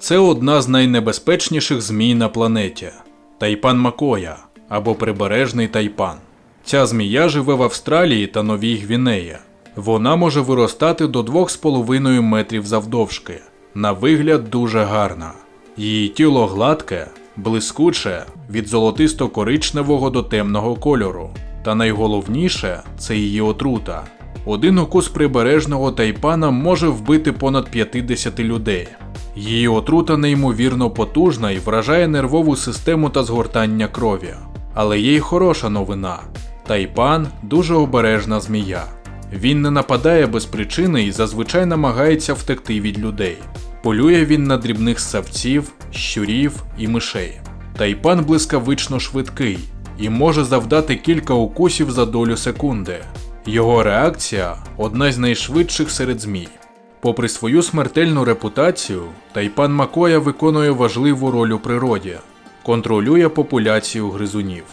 Це одна з найнебезпечніших змій на планеті тайпан Макоя або прибережний тайпан. Ця змія живе в Австралії та Новій Гвінеї. Вона може виростати до 2,5 метрів завдовжки. На вигляд дуже гарна. Її тіло гладке, блискуче від золотисто-коричневого до темного кольору. Та найголовніше це її отрута. Один укус прибережного тайпана може вбити понад 50 людей. Її отрута неймовірно потужна і вражає нервову систему та згортання крові. Але є й хороша новина. Тайпан дуже обережна змія. Він не нападає без причини і зазвичай намагається втекти від людей. Полює він на дрібних ссавців, щурів і мишей. Тайпан блискавично швидкий і може завдати кілька укусів за долю секунди. Його реакція одна з найшвидших серед змій. Попри свою смертельну репутацію, Тайпан Макоя виконує важливу роль у природі, контролює популяцію гризунів.